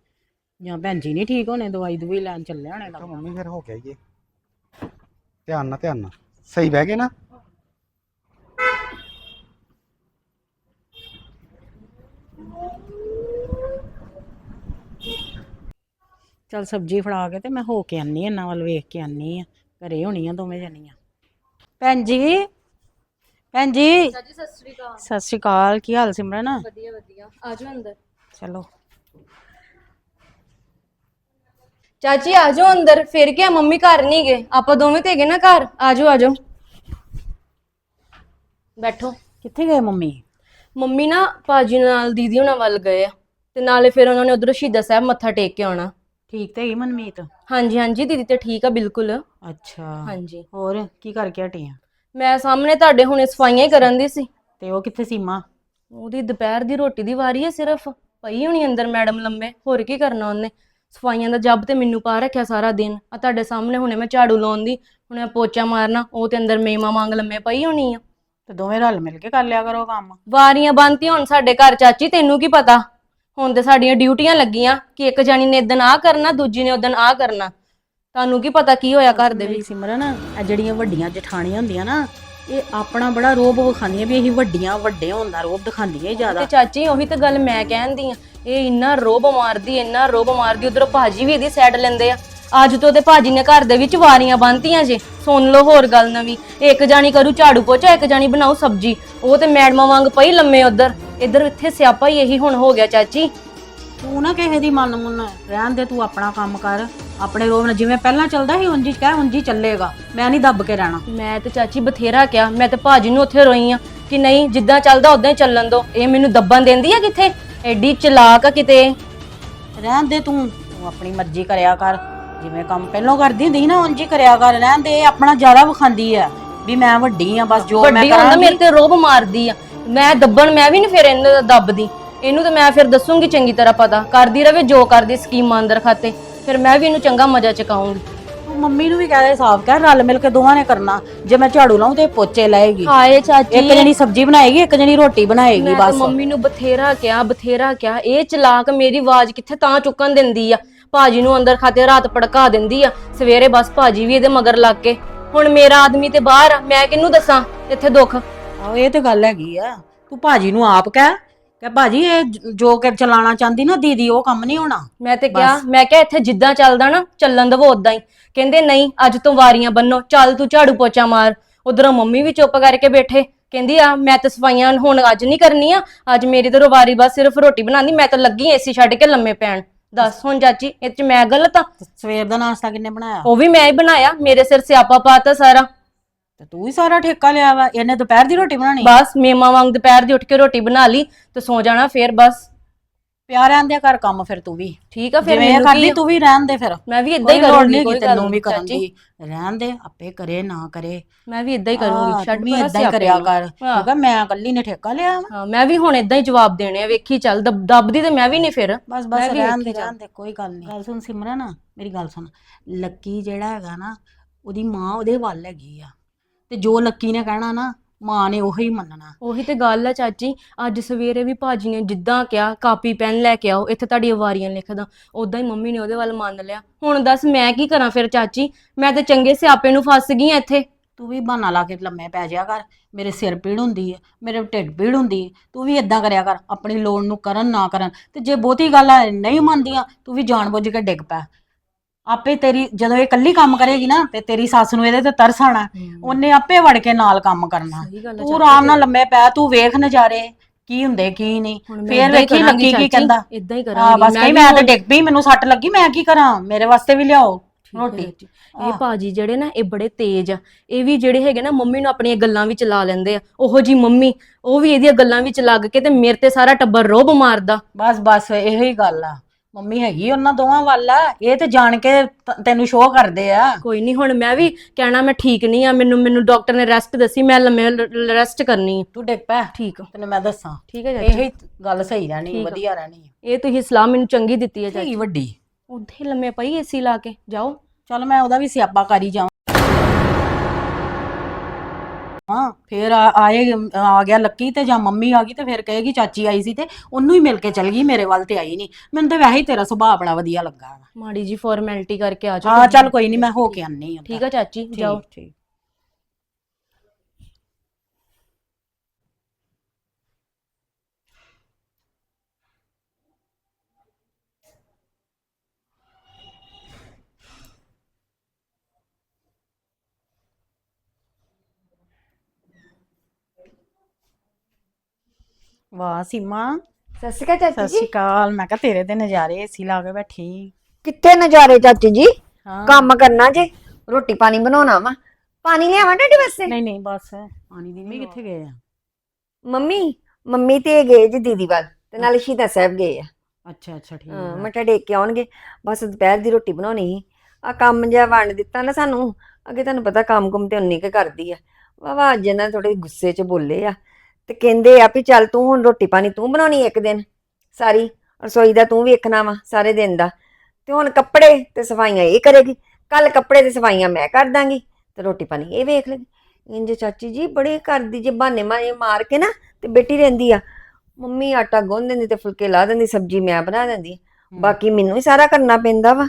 ਜਾਂ ਭੈਣ ਜੀ ਨਹੀਂ ਠੀਕ ਹੋਣੇ ਦਵਾਈ ਦਵਾਈ ਲੈਣ ਚੱਲੇ ਹੋਣੇ ਲੱਗਦਾ। ਮੰਮੀ ਫਿਰ ਹੋ ਗਿਆ ਈ ਧਿਆਨ ਨਾਲ ਧਿਆਨ ਨਾਲ। ਸਹੀ ਬਹਿ ਗਏ ਨਾ? ਚਲ ਸਬਜ਼ੀ ਫੜਾ ਕੇ ਤੇ ਮੈਂ ਹੋ ਕੇ ਆਨੀ ਇਹਨਾਂ ਵੱਲ ਵੇਖ ਕੇ ਆਨੀ ਆ। ਘਰੇ ਹੋਣੀਆਂ ਦੋਵੇਂ ਜਣੀਆਂ। ਭੈਣ ਜੀ ਭੈਣ ਜੀ। ਚਾਚੀ ਸਤਿ ਸ੍ਰੀ ਅਕਾਲ। ਸਤਿ ਸ਼੍ਰੀ ਅਕਾਲ ਕੀ ਹਾਲ ਸਿਮਰਨ? ਵਧੀਆ ਵਧੀਆ। ਆਜੋ ਅੰਦਰ। ਚਲੋ। ਚਾਚੀ ਆਜੋ ਅੰਦਰ। ਫਿਰ ਕੀ ਆ, ਮੰਮੀ ਘਰ ਨਹੀਂ ਗਏ। ਆਪਾਂ ਦੋਵੇਂ ਤੇ ਹੈਗੇ ਨਾ ਘਰ। ਆਜੋ ਆਜੋ ਬੈਠੋ। ਕਿੱਥੇ ਗਏ ਮੰਮੀ? ਮੰਮੀ ਨਾ ਭਾਜੀ ਨਾਲ ਦੀਦੀ ਉਹਨਾਂ ਵੱਲ ਗਏ ਆ। ਤੇ ਨਾਲੇ ਫਿਰ ਉਹਨਾਂ ਨੇ ਉਧਰੋਂ ਸ਼ਹੀਦਾਂ ਸਾਹਿਬ ਮੱਥਾ ਟੇਕ ਕੇ ਆਉਣਾ। ਠੀਕ ਤੇ ਹੈਗੀ ਮਨਮੀਤ? ਹਾਂਜੀ ਹਾਂਜੀ ਦੀਦੀ ਤੇ ਠੀਕ ਆ ਬਿਲਕੁਲ। ਅੱਛਾ। ਹਾਂਜੀ। ਹੋਰ ਕੀ ਕਰਕੇ ਹਟੀ ਆ? ਮੈਂ ਸਾਹਮਣੇ ਤੁਹਾਡੇ ਹੁਣੇ ਸਫਾਈਆਂ ਹੀ ਕਰਨ ਦੀ ਸੀ। ਤੇ ਉਹ ਕਿੱਥੇ ਸੀਮਾ ਉਹਦੀ ਦੁਪਹਿਰ ਦੀ ਰੋਟੀ ਦੀ ਵਾਰੀ ਹੈ ਸਿਰਫ। ਪਈ ਹੋਣੀ ਅੰਦਰ ਮੈਡਮ ਲੰਮੇ। ਹੋਰ ਕੀ ਕਰਨਾ ਉਹਨੇ? ਸਫਾਈਆਂ ਦਾ ਜੱਬ ਤੇ ਮੈਨੂੰ ਪਾ ਰੱਖਿਆ ਸਾਰਾ ਦਿਨ। ਆ ਤੁਹਾਡੇ ਸਾਹਮਣੇ ਹੁਣੇ ਮੈਂ ਝਾੜੂ ਲਾਉਣ ਦੀ ਹੁਣੇ ਮੈਂ ਪੋਚਾ ਮਾਰਨਾ ਉਹ ਤੇ ਅੰਦਰ ਮੇਮਾ ਵਾਂਗ ਲੰਮੇ ਪਈ ਹੋਣੀ ਆ। ਤੇ ਦੋਵੇਂ ਰਲ ਮਿਲ ਕੇ ਕਰ ਲਿਆ ਕਰੋ ਕੰਮ। ਵਾਰੀਆਂ ਬੰਨਤੀਆਂ ਹੁਣ ਸਾਡੇ ਘਰ ਚਾਚੀ ਤੈਨੂੰ ਕੀ ਪਤਾ? ਹੁਣ ਤੇ ਸਾਡੀਆਂ ਡਿਊਟੀਆਂ ਲੱਗੀਆਂ ਕਿ ਇੱਕ ਜਾਨੀ ਨੇ ਇਦਨ ਆ ਕਰਨਾ ਦੂਜੀ ਨੇ ਉਦਨ ਆ ਕਰਨਾ। ਤੁਹਾਨੂੰ ਕੀ ਪਤਾ ਕੀ ਹੋਇਆ ਘਰ ਦੇ ਵਿੱਚ? ਸਿਮਰਨ ਇਹ ਜਿਹੜੀਆਂ ਵੱਡੀਆਂ ਜਠਾਣੀਆਂ ਹੁੰਦੀਆਂ ਨਾ ਇਹ ਆਪਣਾ ਬੜਾ ਰੋਬ ਵਿਖਾਉਂਦੀਆਂ ਵੀ ਅਸੀਂ ਵੱਡੀਆਂ, ਵੱਡੇ ਹੋਣ ਦਾ ਰੋਬ ਦਿਖਾਉਂਦੀਆਂ ਹੀ ਜ਼ਿਆਦਾ। ਤੇ ਚਾਚੀ, ਉਹੀ ਤਾਂ ਗੱਲ ਮੈਂ ਕਹਿੰਦੀ ਆ। ਇਹ ਇੰਨਾ ਰੋਬ ਮਾਰਦੀ, ਇੰਨਾ ਰੋਬ ਮਾਰਦੀ, ਉਧਰ ਭਾਜੀ ਵੀ ਇਹਦੀ ਸਾਈਡ ਲੈਂਦੇ ਆ। ਅੱਜ ਤੋਂ ਤੇ ਭਾਜੀ ਨੇ ਘਰ ਦੇ ਵਿੱਚ ਵਾਰੀਆਂ ਬੰਨਤੀਆਂ ਜੇ। ਸੁਣ ਲਓ ਹੋਰ ਗੱਲ ਨਵੀਂ। ਇੱਕ ਜਾਣੀ ਕਰੂ ਝਾੜੂ ਪੋਚਾ, ਇੱਕ ਜਾਣੀ ਬਣਾਉ ਸਬਜੀ। ਉਹ ਤੇ ਮੈਡਮਾਂ ਵਾਂਗ ਪਈ ਲੰਮੇ ਉਧਰ। ਇੱਧਰ ਇੱਥੇ ਸਿਆਪਾ ਹੀ ਇਹੀ ਹੁਣ ਹੋ ਗਿਆ ਚਾਚੀ। ਤੂੰ ਨਾ ਕਿਸੇ ਦੀ ਮਨ ਮੁੰਨ ਰਹਿਣ ਦੇ ਤੂੰ ਆਪਣਾ ਕੰਮ ਕਰ ਆਪਣੇ ਰੋਬ ਨਾਲ। ਜਿਵੇਂ ਪਹਿਲਾਂ ਚੱਲਦਾ ਸੀ ਉਂਝ ਹੀ ਕਹਿ ਉਂਝ ਹੀ ਚੱਲੇਗਾ। ਮੈਂ ਨਹੀਂ ਦੱਬ ਕੇ ਰਹਿਣਾ। ਮੈਂ ਤੇ ਚਾਚੀ ਬਥੇਰਾ ਕਿਹਾ ਮੈਂ ਤੇ ਭਾਜੀ ਨੂੰ ਉੱਥੇ ਰੋਈ ਆ ਕਿ ਨਹੀਂ ਜਿੱਦਾਂ ਚੱਲਦਾ ਉਦਾਂ ਹੀ ਚੱਲਣ ਦੋ। ਇਹ ਮੈਨੂੰ ਦੱਬਣ ਦਿੰਦੀ ਆ ਕਿੱਥੇ? ਐਡੀ ਚਲਾਕ ਆ ਕਿਤੇ। ਰਹਿਣ ਦੇ ਤੂੰ ਤੂੰ ਆਪਣੀ ਮਰਜ਼ੀ ਕਰਿਆ ਕਰ। ਜਿਵੇਂ ਕੰਮ ਪਹਿਲਾਂ ਕਰਦੀ ਹੁੰਦੀ ਸੀ ਨਾ ਉਂਝ ਹੀ ਕਰਿਆ ਕਰ। ਰਹਿਣ ਦੇ ਇਹ ਆਪਣਾ ਜ਼ਿਆਦਾ ਵਿਖਾਉਂਦੀ ਆ ਵੀ ਮੈਂ ਵੱਡੀ ਆ ਬਸ ਜੋ ਮੈਂ ਵੱਡੀ ਹੁੰਦਾ ਕਰਾਂਗੀ। ਮੇਰੇ ਤੇ ਰੋਬ ਮਾਰਦੀ ਆ। ਮੈਂ ਦੱਬਣ ਮੈਂ ਵੀ ਨਹੀਂ ਫਿਰ ਇਹਨੂੰ ਦੱਬਦੀ। ਇਹਨੂੰ ਤੇ ਮੈਂ ਫਿਰ ਦੱਸੂਗੀ ਚੰਗੀ ਤਰ੍ਹਾਂ ਪਤਾ। ਕਰਦੀ ਰਵੇ ਜੋ ਕਰਦੀ ਸਕੀਮਾਂ ਅੰਦਰ ਖਾਤੇ। ਫਿਰ ਮੈਂ ਵੀ ਇਹਨੂੰ ਚੰਗਾ ਮਜ਼ਾ ਚਕਾਉਂਗੀ। ਮੰਮੀ ਨੂੰ ਵੀ ਕਹਿ ਦੇ ਸਾਫ਼ ਕਹਿ ਰਲ ਮਿਲ ਕੇ ਦੋਵਾਂ ਨੇ ਕਰਨਾ। ਜੇ ਮੈਂ ਝਾੜੂ ਲਾਉਂ ਤੇ ਇਹ ਪੋਚੇ ਲਾਏਗੀ। ਹਾਏ ਚਾਚੀ ਇੱਕ ਜਣੀ ਸਬਜ਼ੀ ਬਣਾਏਗੀ ਇੱਕ ਜਣੀ ਰੋਟੀ ਬਣਾਏਗੀ ਮੈਂ ਤਾਂ ਬਸ। ਮੰਮੀ ਨੂੰ ਬਥੇਰਾ ਕਿਹਾ ਬਥੇਰਾ ਕਿਹਾ। ਇਹ ਚਲਾਕ ਮੇਰੀ ਆਵਾਜ਼ ਕਿੱਥੇ ਤਾਂ ਚੁੱਕਣ ਦਿੰਦੀ ਆ? ਭਾਜੀ ਨੂੰ ਅੰਦਰ ਖਾਤੇ ਰਾਤ ਪੜਕਾ ਦਿੰਦੀ ਆ। ਸਵੇਰੇ ਬਸ ਭਾਜੀ ਵੀ ਇਹਦੇ ਮਗਰ ਲੱਗ ਕੇ। ਹੁਣ ਮੇਰਾ ਆਦਮੀ ਤੇ ਬਾਹਰ ਆ ਮੈਂ ਕਿਹਨੂੰ ਦੱਸਾਂ? ਇੱਥੇ ਦੁੱਖ। ਆਹੋ ਇਹ ਤੇ ਗੱਲ ਹੈਗੀ ਆ। ਤੂੰ ਭਾਜੀ ਨੂੰ ਆਪ ਕਹਿ। ਕਿ ਭਾਜੀ ਇਹ ਜ- ਕਿ ਚਲਾਣਾ ਚਾਹੁੰਦੀ ਨਾ ਦੀਦੀ ਉਹ ਕੰਮ ਨਹੀਂ ਹੋਣਾ। ਮੈਂ ਤੇ ਕਿਹਾ। ਮੈਂ ਕਿਹਾ ਇੱਥੇ ਜਿੱਦਾਂ ਚੱਲਦਾ ਨਾ ਚੱਲਣ ਦਵੋ ਉਦਾਂ ਹੀ। ਕਹਿੰਦੇ ਨਹੀਂ ਅੱਜ ਤੋਂ ਵਾਰੀਆਂ ਬੰਨੋ ਚੱਲ ਤੂੰ ਝਾੜੂ ਪੋਚਾ ਮਾਰ। ਉਧਰੋਂ ਮੰਮੀ ਵੀ ਚੁੱਪ ਕਰਕੇ ਬੈਠੇ। ਕਹਿੰਦੀ ਆ ਮੈਂ ਤਾਂ ਸਫਾਈਆਂ ਹੁਣ ਅੱਜ ਨਹੀਂ ਕਰਨੀਆਂ ਅੱਜ ਮੇਰੀ ਤਾਂ ਵਾਰੀ ਬਸ ਸਿਰਫ ਰੋਟੀ ਬਣਾਉਣੀ ਮੈਂ ਤਾਂ ਲੱਗੀ ਏਸੀ ਛੱਡ ਕੇ ਲੰਮੇ ਪੈਣ। ਦੱਸ ਹੁਣ ਚਾਚੀ ਇਹ ਚ ਮੈਂ ਗਲਤ ਆ? ਸਵੇਰ ਦਾ ਨਾਸ਼ਤਾ ਕਿੰਨੇ ਬਣਾਇਆ? ਉਹ ਵੀ ਮੈਂ ਹੀ ਬਣਾਇਆ ਮੇਰੇ ਸਿਰ ਸਿਆਪਾ ਪਾਤਾ ਸਾਰਾ। ਤੇ ਤੂੰ ਹੀ ਸਾਰਾ ਠੇਕਾ ਲਿਆ ਵਾ ਇਹਨੇ ਦੁਪਹਿਰ ਦੀ ਰੋਟੀ ਬਣਾਣੀ ਬਸ ਮੇਮਾ ਵਾਂਗ ਦੁਪਹਿਰ ਦੀ ਉੱਠ ਕੇ ਰੋਟੀ ਬਣਾ ਲਈ ਤੇ ਸੌ ਜਾਣਾ ਫੇਰ ਬਸ। ਪਿਆਰ ਆਂਦਿਆ ਕਰ ਕੰਮ ਫਿਰ ਤੂੰ ਵੀ। ਠੀਕ ਆ ਫਿਰ ਜਿਵੇਂ ਇਹ ਮੈਨੂੰ ਕਰਦੀ ਕੀ ਆ? ਤੂੰ ਵੀ ਰਹਿਣ ਦੇ ਫਿਰ। ਮੈਂ ਵੀ ਇਦਾਂ ਹੀ ਕੋਈ ਲੋੜ ਕਰੂੰਗੀ ਨਹੀਂ ਕੋਈ ਗੱਲ ਤੈਨੂੰ ਵੀ ਨੀ, ਕਰਨ ਚਾਚੀ। ਦੀ ਰਹਿਣ ਦੇ ਆਪੇ ਕਰੇ ਨਾ ਕਰੇ। ਮੈਂ ਵੀ ਇਦਾਂ ਹੀ ਕਰੂੰਗੀ ਛੱਡ ਪਰਾਂ ਏਦਾਂ ਹੀ ਕਰਿਆ। ਕਰ। ਹਾਂ। ਕਿਉਂਕਿ ਮੈਂ ਇਕੱਲੀ ਨੇ ਠੇਕਾ ਲਿਆ ਵਾ। ਹਾਂ ਮੈਂ ਵੀ ਹੁਣ ਇਦਾਂ ਹੀ ਜਵਾਬ ਦੇਣੇ ਆ ਵੇਖੀ ਚੱਲ ਦਬ- ਦੱਬਦੀ ਤੇ ਮੈਂ ਵੀ ਨਹੀਂ ਫਿਰ। ਬਸ ਮੈਂ ਬਸ ਵੀ ਰਹਿਣ ਦੇ ਰਹਿਣ ਦੇ ਕੋਈ ਗੱਲ ਨਹੀਂ ਗੱਲ ਸੁਣ ਸਿਮਰਨ ਮੇਰੀ ਗੱਲ ਸੁਣ। ਲੱਕੀ ਜਿਹੜਾ ਹੈਗਾ ਨਾ ਉਹਦੀ ਮਾਂ ਉਹਦੇ ਵੱਲ ਹੈਗੀ ਆ। ਤੇ ਜੋ ਲੱਕੀ ਨੇ ਕਹਿਣਾ ਨਾ ਮਾਂ ਨੇ ਉਹੀ ਮੰਨਣਾ। ਉਹੀ ਤੇ ਗੱਲ ਆ ਚਾਚੀ ਅੱਜ ਸਵੇਰੇ ਵੀ ਭਾਜੀ ਨੇ ਜਿੱਦਾਂ ਕਿਹਾ ਕਾਪੀ ਪੈਨ ਲੈ ਕੇ ਆਓ ਇੱਥੇ ਤੁਹਾਡੀ ਵਾਰੀਆਂ ਲਿਖਦਾ। ਉਦਾਂ ਹੀ ਮੰਮੀ ਨੇ ਉਹਦੇ ਵੱਲ ਮੰਨ ਲਿਆ। ਹੁਣ ਦੱਸ ਮੈਂ ਕੀ ਕਰਾਂ ਫਿਰ ਚਾਚੀ? ਮੈਂ ਤੇ ਚੰਗੇ ਸਿਆਪੇ ਨੂੰ ਫਸ ਗਈ ਆ ਇੱਥੇ। ਤੂੰ ਵੀ ਬਹਾਨਾ ਲਾ ਕੇ ਲੰਮੇ ਪੈ ਜਾ ਕਰ। ਮੇਰੇ ਸਿਰ ਪੀੜ ਹੁੰਦੀ ਹੈ ਮੇਰੇ ਢਿੱਡ ਪੀੜ ਹੁੰਦੀ ਹੈ ਤੂੰ ਵੀ ਇਦਾਂ ਕਰਿਆ ਕਰ ਆਪਣੀ ਲੋੜ ਨੂੰ ਕਰਨ ਨਾ ਕਰਨ। ਤੇ ਜੇ ਬਹੁਤੀ ਗੱਲ ਆ ਨਹੀਂ ਮੰਨਦੀਆਂ ਤੂੰ ਵੀ ਜਾਣਬੁੱਝ ਕੇ ਡਿੱਗ ਪੈ। ਆਪੇ ਤੇਰੀ ਜਦੋਂ ਇਹ ਇਕੱਲੀ ਕੰਮ ਕਰੇਗੀ ਨਾ ਤੇ ਤੇਰੀ ਸੱਸ ਨੂੰ ਇਹਦੇ ਤੇ ਤਰਸ ਆਣਾ ਉਹਨੇ ਆਪੇ ਵੜ ਕੇ ਨਾਲ ਕੰਮ ਕਰਨਾ। ਸਹੀ ਗੱਲ ਆ ਤੂੰ ਆਰਾਮ ਨਾਲ। ਲੰਮੇ ਪੈ ਤੂੰ ਵੇਖ ਨਜ਼ਾਰੇ ਕੀ ਹੁੰਦੇ ਕੀ ਨਹੀਂ। ਫੇਰ ਵੇਖੀ ਲੱਕੀ ਕੀ ਕਹਿੰਦਾ। ਏਦਾਂ ਹੀ ਹਾਂ ਕਰਾਂਗੀ। ਬਸ ਕਹੀ ਮੈਂ ਤੇ ਡਿੱਗ ਪਈ ਮੈਨੂੰ ਸੱਟ ਲੱਗੀ ਮੈਂ ਕੀ ਕਰਾਂ? ਮੇਰੇ ਵਾਸਤੇ ਵੀ ਲਿਆਓ ਰੋਟੀ। ਇਹ ਭਾਜੀ ਜਿਹੜੇ ਨਾ ਇਹ ਬੜੇ ਤੇਜ਼ ਆ। ਇਹ ਵੀ ਜਿਹੜੇ ਹੈਗੇ ਨਾ ਮੰਮੀ ਨੂੰ ਆਪਣੀਆਂ ਗੱਲਾਂ ਵਿੱਚ ਲਾ ਲੈਂਦੇ ਆ। ਉਹੋ ਜੀ ਮੰਮੀ ਉਹ ਵੀ ਇਹਦੀਆਂ ਗੱਲਾਂ ਵਿੱਚ ਲੱਗ ਕੇ ਤੇ ਮੇਰੇ ਤੇ ਸਾਰਾ ਟੱਬਰ ਰੋਬ ਮਾਰਦਾ ਬਸ ਬਸ ਇਹੋ ਹੀ ਗੱਲ ਆ। ਮੰਮੀ ਹੈਗੀ ਉਹਨਾਂ ਦੋਵਾਂ ਵੱਲ ਆ। ਇਹ ਤੇ ਜਾਣ ਕੇ ਤ- ਤੈਨੂੰ ਸ਼ੋਅ ਕਰਦੇ ਆ। ਕੋਈ ਨਹੀਂ ਹੁਣ ਮੈਂ ਵੀ ਕਹਿਣਾ ਮੈਂ ਠੀਕ ਨਹੀਂ ਆ ਮੈਨੂੰ ਮੈਨੂੰ ਡਾਕਟਰ ਨੇ ਰੈਸਟ ਦੱਸੀ ਮੈਂ ਲੰਮੇ ਰੈਸਟ ਕਰਨੀ ਆ। ਤੂੰ ਡਿੱਗ ਪੈ। ਠੀਕ ਆ। ਤੈਨੂੰ ਮੈਂ ਦੱਸਾਂ। ਠੀਕ ਹੈ ਚਾਚੀ। ਇਹੋ ਗੱਲ ਸਹੀ ਰਹਿਣੀ ਠੀਕ ਆ। ਵਧੀਆ ਰਹਿਣੀ ਹੈ ਇਹ ਤੁਸੀਂ ਸਲਾਹ ਮੈਨੂੰ ਚੰਗੀ ਦਿੱਤੀ ਹੈ ਕੀ ਚਾਚੀ। ਵੱਡੀ? ਉੱਥੇ ਲੰਮੇ ਪਈ ਏਸੀ ਲਾ ਕੇ। ਜਾਓ। ਚੱਲ ਮੈਂ ਉਹਦਾ ਵੀ ਸਿਆਪਾ ਕਰੀ ਜਾਵਾਂ। ਹਾਂ। ਫੇਰ ਆ- ਆਏ ਆ ਗਿਆ ਲੱਕੀ ਤੇ ਜਾਂ ਮੰਮੀ ਆ ਗਈ ਤੇ ਫਿਰ ਕਹੇਗੀ ਚਾਚੀ ਆਈ ਸੀ ਤੇ ਉਹਨੂੰ ਹੀ ਮਿਲ ਕੇ ਚਲ ਗਈ ਮੇਰੇ ਵੱਲ ਤੇ ਆਈ ਨਹੀਂ। ਮੈਨੂੰ ਤੇ ਵੈਸੇ ਹੀ ਤੇਰਾ ਸੁਭਾਅ ਬੜਾ ਵਧੀਆ ਲੱਗਾ। ਮਾੜੀ ਜੀ ਫਾਰਮੈਲਿਟੀ ਕਰਕੇ ਆ ਜਾਓ ਹਾਂ ਚੱਲ ਕੋਈ ਨਹੀਂ ਮੈਂ ਹੋ ਕੇ ਆਨੀ ਆ ਠੀਕ ਆ ਚਾਚੀ ਜਾਓ। ਠੀਕ। ਵਾਹ ਸੀਮਾ ਸਤਿ ਸ਼੍ਰੀ ਅਕਾਲ ਸਤਿ ਚਾਚੀ ਸ਼੍ਰੀ ਜੀ ਅਕਾਲ ਮੈਂ ਕਿਹਾ ਤੇਰੇ ਤੇ ਨਜ਼ਾਰੇ ਏਸੀ ਲਾ ਕੇ ਬੈਠੀ। ਕਿੱਥੇ ਨਜ਼ਾਰੇ ਚਾਚੀ ਜੀ? ਹਾਂ। ਕੰਮ ਕਰਨਾ ਜੇ ਰੋਟੀ ਪਾਣੀ ਬਣਾਉਣਾ ਵਾ। ਪਾਣੀ ਲਿਆਵਾਂ ਤੁਹਾਡੇ ਵਾਸਤੇ? ਨਹੀਂ ਨਹੀਂ ਬਸ। ਪਾਣੀ ਦੀ ਨਹੀਂ ਕਿੱਥੇ ਗਏ ਆ? ਮੰਮੀ ਮੰਮੀ ਤੇ ਗਏ ਜੀ ਦੀਦੀ ਵੱਲ ਤੇ ਨਾਲ ਸ਼ਹੀਦਾਂ ਸਾਹਿਬ ਗਏ ਆ। ਅੱਛਾ ਅੱਛਾ ਠੀਕ ਹਾਂ ਆ। ਮੱਠਾ ਟੇਕ ਕੇ ਆਉਣਗੇ। ਬਸ ਦੁਪਹਿਰ ਦੀ ਰੋਟੀ ਬਣਾਉਣੀ ਸੀ। ਆ ਕੰਮ ਜਿਹਾ ਵੰਡ ਦਿੱਤਾ ਨਾ ਸਾਨੂੰ ਅੱਗੇ ਤੁਹਾਨੂੰ ਪਤਾ ਕੰਮ ਕੁਮ ਤੇ ਉਨੀ ਕੁ ਕਰਦੀ ਆ। ਵਾਵਾ ਅੱਜ ਇਹਨਾਂ ਥੋੜੇ ਗੁੱਸੇ 'ਚ ਬੋਲੇ ਆ। ਤੇ ਕਹਿੰਦੇ ਆ ਵੀ ਚੱਲ ਤੂੰ ਹੁਣ ਰੋਟੀ ਪਾਣੀ ਤੂੰ ਬਣਾਉਣੀ ਇੱਕ ਦਿਨ ਸਾਰੀ ਰਸੋਈ ਦਾ ਤੂੰ ਵੇਖਣਾ ਵਾ ਸਾਰੇ ਦਿਨ ਦਾ। ਤੇ ਹੁਣ ਕੱਪੜੇ ਤੇ ਸਫਾਈਆਂ ਇਹ ਕਰੇਗੀ ਕੱਲ ਕੱਪੜੇ ਤੇ ਸਫਾਈਆਂ ਮੈਂ ਕਰ ਦਾਂਗੀ ਤੇ ਰੋਟੀ ਪਾਣੀ ਇਹ ਵੇਖ ਲੇਗੀ। ਇੰਜ ਚਾਚੀ ਜੀ ਬੜੇ ਕਰਦੀ ਜੇ ਬਹਾਨੇ ਮਾਰੇ ਮਾਰ ਕੇ ਨਾ ਤੇ ਬੇਟੀ ਰਹਿੰਦੀ ਆ। ਮੰਮੀ ਆਟਾ ਗੁੰਨ ਦਿੰਦੀ ਤੇ ਫੁਲਕੇ ਲਾ ਦਿੰਦੀ ਸਬਜ਼ੀ ਮੈਂ ਬਣਾ ਦਿੰਦੀ। ਬਾਕੀ ਮੈਨੂੰ ਹੀ ਸਾਰਾ ਕਰਨਾ ਪੈਂਦਾ ਵਾ।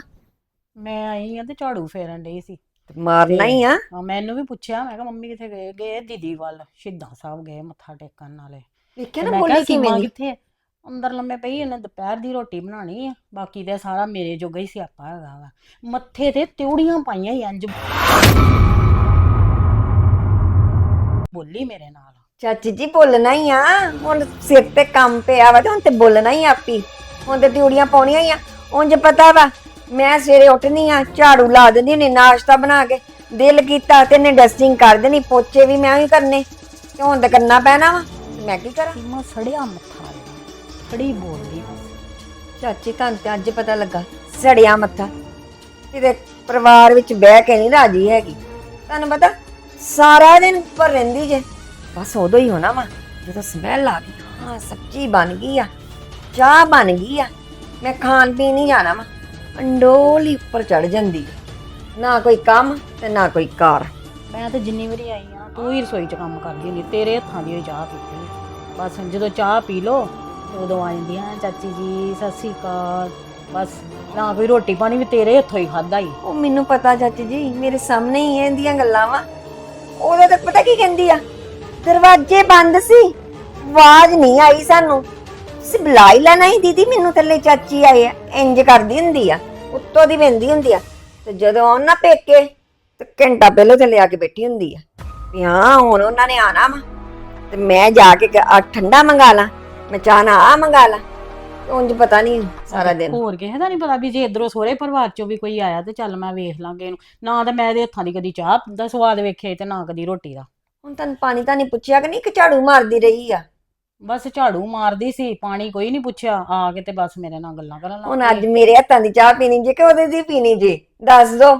ਮੈਂ ਆਈ ਆ ਤੇ ਝਾੜੂ ਫੇਰਨ ਡਈ ਸੀ। ਮਾਰਨਾ ਹੀ ਆ। ਹਾਂ, ਮੈਨੂੰ ਵੀ ਪੁੱਛਿਆ ਮੈਂ ਕਿਹਾ ਮੰਮੀ ਕਿੱਥੇ ਗਏ? ਗਏ ਦੀਦੀ ਵੱਲ ਸ਼ਹੀਦਾਂ ਸਾਹਿਬ ਗਏ ਮੱਥਾ ਟੇਕਣ ਨਾਲੇ। ਵੇਖਿਆ ਨਾ ਬੋਲੀ ਕਿਵੇਂ ਦੀ ਕਿੱਥੇ ਅੰਦਰ ਲੰਮੇ ਪਈ ਇਹਨੇ ਦੁਪਹਿਰ ਦੀ ਰੋਟੀ ਬਣਾਣੀ ਆ ਬਾਕੀ ਤੇ ਸਾਰਾ ਮੇਰੇ ਜੋਗਾ ਹੀ ਸਿਆਪਾ ਹੈਗਾ ਵਾ। ਮੱਥੇ ਤੇ ਤਿਉੜੀਆਂ ਪਾਈਆਂ ਹੀ ਇੰਜ। ਬੋਲੀ ਮੇਰੇ ਨਾਲ। ਚਾਚੀ ਜੀ ਬੋਲਣਾ ਹੀ ਆ। ਹੁਣ ਸਿਰ ਤੇ ਕੰਮ ਪਿਆ ਵਾ ਤੇ ਹੁਣ ਤੇ ਬੋਲਣਾ ਹੀ ਆਪੀ। ਹੁਣ ਤੇ ਤਿਉੜੀਆਂ ਪਾਉਣੀਆਂ ਹੀ ਆ। ਉਂਝ ਪਤਾ ਵਾ ਮੈਂ ਸਵੇਰੇ ਉੱਠਣੀ ਆ ਝਾੜੂ ਲਾ ਦਿੰਦੀ ਨੇ ਨਾਸ਼ਤਾ ਬਣਾ ਕੇ ਦਿਲ ਕੀਤਾ ਤੇ ਨੇ ਡਸਟਿੰਗ ਕਰ ਦੇਣੀ ਪੋਚੇ ਵੀ ਮੈਂ ਹੀ ਕਰਨੇ ਤੇ ਹੁਣ ਤੇ ਕਰਨਾ ਪੈਣਾ ਵਾ ਮੈਂ ਕੀ ਕਰਾਂ? ਸੀਮਾ ਸੜਿਆ ਮੱਥਾ ਖੜੀ ਬੋਲਦੀ ਚਾਚੀ ਤੁਹਾਨੂੰ ਤੇ ਅੱਜ ਪਤਾ ਲੱਗਾ। ਸੜਿਆ ਮੱਥਾ। ਕਿਤੇ ਪਰਿਵਾਰ ਵਿੱਚ ਬਹਿ ਕੇ ਨਹੀਂ ਰਾਜੀ ਹੈਗੀ। ਤੁਹਾਨੂੰ ਪਤਾ ਸਾਰਾ ਦਿਨ ਉੱਪਰ ਰਹਿੰਦੀ ਜੇ। ਬਸ ਉਦੋਂ ਹੀ ਹੋਣਾ ਵਾ ਜਦੋਂ ਸਮੈਲ ਆ ਗਈ। ਹਾਂ ਸਬਜ਼ੀ ਬਣ ਗਈ ਆ ਚਾਹ ਬਣ ਗਈ ਆ। ਮੈਂ ਖਾਣ ਪੀਣ ਨਹੀਂ ਜਾਣਾ ਵਾ। ਅੰਡੋਲੀ ਉੱਪਰ ਚੜ ਜਾਂਦੀ ਆ। ਨਾ ਕੋਈ ਕੰਮ ਤੇ ਨਾ ਕੋਈ ਕਾਰ। ਮੈਂ ਤਾਂ ਜਿੰਨੀ ਵਾਰੀ ਆਈ ਆ ਤੂੰ ਹੀ ਰਸੋਈ 'ਚ ਕੰਮ ਕਰਦੀ ਹੁੰਦੀ ਤੇਰੇ ਹੱਥਾਂ ਦੀ ਹੋਈ ਚਾਹ ਪੀਤੀ ਬਸ ਜਦੋਂ ਚਾਹ ਪੀ ਲੋ ਤੇ ਉਦੋਂ ਆ ਜਾਂਦੀਆਂ ਚਾਚੀ ਜੀ ਸਤਿ ਸ਼੍ਰੀ ਅਕਾਲ। ਬਸ ਨਾ ਕੋਈ ਰੋਟੀ ਪਾਣੀ ਵੀ ਤੇਰੇ ਹੱਥੋਂ ਹੀ ਖਾਦਾ ਹੀ ਉਹ ਮੈਨੂੰ ਪਤਾ ਚਾਚੀ ਜੀ ਮੇਰੇ ਸਾਹਮਣੇ ਹੀ ਇਹਦੀਆਂ ਗੱਲਾਂ ਵਾ। ਉਹਦਾ ਤਾਂ ਪਤਾ ਕੀ ਕਹਿੰਦੀ ਆ? ਦਰਵਾਜ਼ੇ ਬੰਦ ਸੀ ਆਵਾਜ਼ ਨਹੀਂ ਆਈ ਸਾਨੂੰ। ਤੁਸੀਂ ਬੁਲਾ ਹੀ ਲੈਣਾ ਹੀ ਦੀਦੀ ਮੈਨੂੰ ਥੱਲੇ ਚਾਚੀ ਆਏ ਆ ਇੰਜ ਕਰਦੀ ਹੁੰਦੀ ਆ ਉੱਤੋਂ ਦੀ ਵੰਦੀ ਹੁੰਦੀ ਆ। ਤੇ ਜਦੋਂ ਆਉਣ ਨਾ ਪੇਕੇ ਤੇ ਘੰਟਾ ਪਹਿਲਾਂ ਥੱਲੇ ਆ ਕੇ ਬੈਠੀ ਹੁੰਦੀ ਆ। ਵੀ ਹਾਂ ਹੁਣ ਉਹਨਾਂ ਨੇ ਆਣਾ ਵਾ ਤੇ ਮੈਂ ਜਾ ਕੇ ਆ ਠੰਡਾ ਮੰਗਾ ਲਾਂ ਮੈਂ ਚਾਹ ਨਾ ਆ ਮੰਗਾ ਲਾਂ। ਉਂਝ ਪਤਾ ਨਹੀਂ ਸਾਰਾ ਦਿਨ। ਹੋਰ ਕਿਸੇ ਦਾ ਨਹੀਂ ਪਤਾ ਵੀ ਜੇ ਇਧਰੋਂ ਸਹੁਰੇ ਪਰਿਵਾਰ ਚੋਂ ਵੀ ਕੋਈ ਆਇਆ ਤੇ ਚੱਲ ਮੈਂ ਵੇਖ ਲਾਂਗੇ ਇਹਨੂੰ। ਨਾ ਤਾਂ ਮੈਂ ਇਹਦੇ ਹੱਥਾਂ ਦੀ ਕਦੀ ਚਾਹ ਦਾ ਸਵਾਦ ਵੇਖੇ ਤੇ ਨਾ ਕਦੀ ਰੋਟੀ ਦਾ। ਹੁਣ ਤੁਹਾਨੂੰ ਪਾਣੀ ਤਾਂ ਨਹੀਂ ਪੁੱਛਿਆ ਕਿ ਨਹੀਂ? ਕਿ ਝਾੜੂ ਮਾਰਦੀ ਰਹੀ ਆ। ਬਸ ਝਾੜੂ ਮਾਰਦੀ ਸੀ ਪਾਣੀ ਕੋਈ ਨਹੀਂ ਪੁੱਛਿਆ ਆ ਕੇ ਤੇ ਬਸ ਮੇਰੇ ਨਾਲ ਗੱਲਾਂ ਕਰਨ ਲੱਗ ਹੁਣ। ਅੱਜ ਮੇਰੇ ਹੱਥਾਂ ਦੀ ਚਾਹ ਪੀਣੀ ਜੇ ਕਿ ਉਹਦੇ ਦੀ ਪੀਣੀ ਜੇ? ਦੱਸ ਦੋ।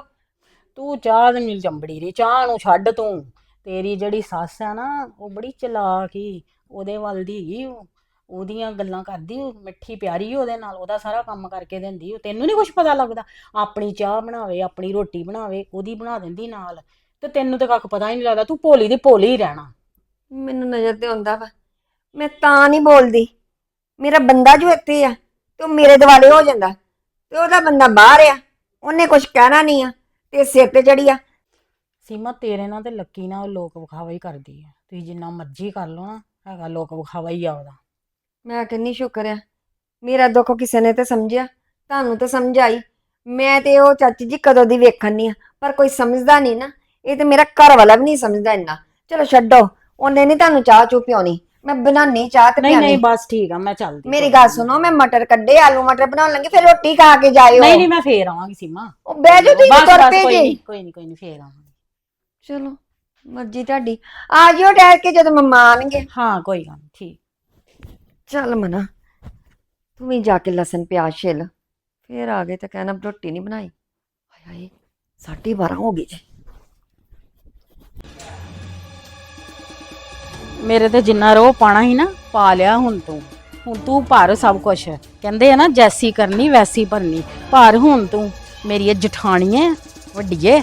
ਤੂੰ ਚਾਹ ਦੇ ਮਿਲ ਚੰਬੜੀ ਰਹੀ ਚਾਹ ਨੂੰ ਛੱਡ ਤੂੰ। ਤੇਰੀ ਜਿਹੜੀ ਸੱਸ ਆ ਨਾ ਉਹ ਬੜੀ ਚਲਾਕ ਹੀ ਉਹਦੇ ਵੱਲ ਦੀ ਹੈਗੀ ਉਹ ਉਹਦੀਆਂ ਗੱਲਾਂ ਕਰਦੀ ਉਹ ਮਿੱਠੀ ਪਿਆਰੀ ਉਹਦੇ ਨਾਲ ਉਹਦਾ ਸਾਰਾ ਕੰਮ ਕਰਕੇ ਦਿੰਦੀ ਉਹ ਤੈਨੂੰ ਨਹੀਂ ਕੁਝ ਪਤਾ ਲੱਗਦਾ। ਆਪਣੀ ਚਾਹ ਬਣਾਵੇ ਆਪਣੀ ਰੋਟੀ ਬਣਾਵੇ ਉਹਦੀ ਬਣਾ ਦਿੰਦੀ ਨਾਲ। ਤੇ ਤੈਨੂੰ ਤਾਂ ਕੱਖ ਪਤਾ ਹੀ ਨਹੀਂ ਲੱਗਦਾ ਤੂੰ ਭੋਲੀ ਦੀ ਭੋਲੀ ਹੀ ਰਹਿਣਾ। ਮੈਨੂੰ ਨਜ਼ਰ ਤੇ ਆਉਂਦਾ ਵਾ। ਮੈਂ ਤਾਂ ਨਹੀਂ ਬੋਲਦੀ। ਮੇਰਾ ਬੰਦਾ ਜੋ ਇੱਥੇ ਆ ਤੇ ਉਹ ਮੇਰੇ ਦਿਵਾਲੇ ਹੋ ਜਾਂਦਾ। ਤੇ ਉਹਦਾ ਬੰਦਾ ਬਾਹਰ ਆ ਉਹਨੇ ਕੁਝ ਕਹਿਣਾ ਨਹੀਂ ਆ ਤੇ ਸਿਰ ਤੇ ਚੜੀ ਆ। ਸੀਮਾ ਤੇਰੇ ਨਾਲ ਤੇ ਲੱਕੀ ਨਾਲ ਉਹ ਲੋਕ ਵਿਖਾਵਾ ਹੀ ਕਰਦੀ ਹੈ ਤੁਸੀਂ ਜਿੰਨਾ ਮਰਜ਼ੀ ਕਰ ਲਓ ਨਾ ਹੈਗਾ ਲੋਕ ਵਿਖਾਵਾ ਹੀ ਆ ਉਹਦਾ। ਮੈਂ ਕਿੰਨੀ ਸ਼ੁਕਰ ਆ। ਮੇਰਾ ਦੁੱਖ ਕਿਸੇ ਨੇ ਤੇ ਸਮਝਿਆ ਤੁਹਾਨੂੰ ਤੇ ਸਮਝ ਆਈ ਮੈਂ ਤੇ ਉਹ ਚਾਚੀ ਜੀ ਕਦੋਂ ਦੀ ਵੇਖਣ ਨਹੀਂ ਆ ਪਰ ਕੋਈ ਸਮਝਦਾ ਨਹੀਂ ਨਾ। ਇਹ ਤੇ ਮੇਰਾ ਘਰ ਵਾਲਾ ਵੀ ਨਹੀਂ ਸਮਝਦਾ ਇੰਨਾ। ਚਲੋ ਛੱਡੋ ਉਹਨੇ ਨਹੀਂ ਤੁਹਾਨੂੰ ਚਾਹ ਚੂ ਪਿਉਣੀ। ਮੈਂ ਬਣਾਉਣੀ ਚਾਹ ਤੇ ਨਹੀਂ ਪਿਆਣੀ ਨਹੀਂ ਬਸ ਠੀਕ ਆ ਮੈਂ ਚੱਲਦੀ ਮੇਰੀ ਗੱਲ। ਸੁਣੋ ਮੈਂ ਮਟਰ ਕੱਢੇ ਆਲੂ ਮਟਰ ਬਣਾਉਣ ਲੱਗੀ ਫਿਰ ਰੋਟੀ ਖਾ ਕੇ ਜਾਇਓ। ਨਹੀਂ ਨਹੀਂ ਮੈਂ ਫੇਰ ਆਵਾਂਗੀ ਸੀਮਾ। ਉਹ ਬਹਿ ਜਾਓ ਤੁਸੀਂ ਤੁਰ ਪਏ ਕੋਈ ਜੀ। ਨਹੀਂ ਕੋਈ ਨਹੀਂ ਕੋਈ ਨਹੀਂ ਫੇਰ ਆਵਾਂਗੀ। ਚਲੋ ਮਰਜ਼ੀ ਤੁਹਾਡੀ। ਆ ਜਿਓ ਠਹਿਰ ਕੇ ਜਦੋਂ ਮਮਾ ਆਣਗੇ ਹਾਂ ਕੋਈ ਗੱਲ ਨੀ, ਠੀਕ। ਚੱਲ ਮਨਾ ਤੂੰ ਵੀ ਜਾ ਕੇ ਲਸਣ ਪਿਆਜ਼ ਛਿੱਲ। ਫੇਰ ਆ ਗਏ ਤਾਂ ਕਹਿਣਾ ਰੋਟੀ ਨਹੀਂ ਬਣਾਈ। ਹਾਏ ਹਾਏ ਸਾਢੇ 12 ਹੋ ਗਏ ਜੀ। ਮੇਰੇ ਤੇ ਜਿੰਨਾ ਰੋਹ ਪਾਣਾ ਸੀ ਨਾ, ਪਾ ਲਿਆ ਹੁਣ ਤੂੰ। ਹੁਣ ਤੂੰ ਭਰ ਸਭ ਕੁਝ ਕਹਿੰਦੇ ਆ ਨਾ, ਜੈਸੀ ਕਰਨੀ, ਵੈਸੀ ਭਰਨੀ ਭਰ ਹੁਣ ਤੂੰ। ਮੇਰੀ ਇਹ ਜਠਾਣੀ ਹੈ ਵੱਡੀਏ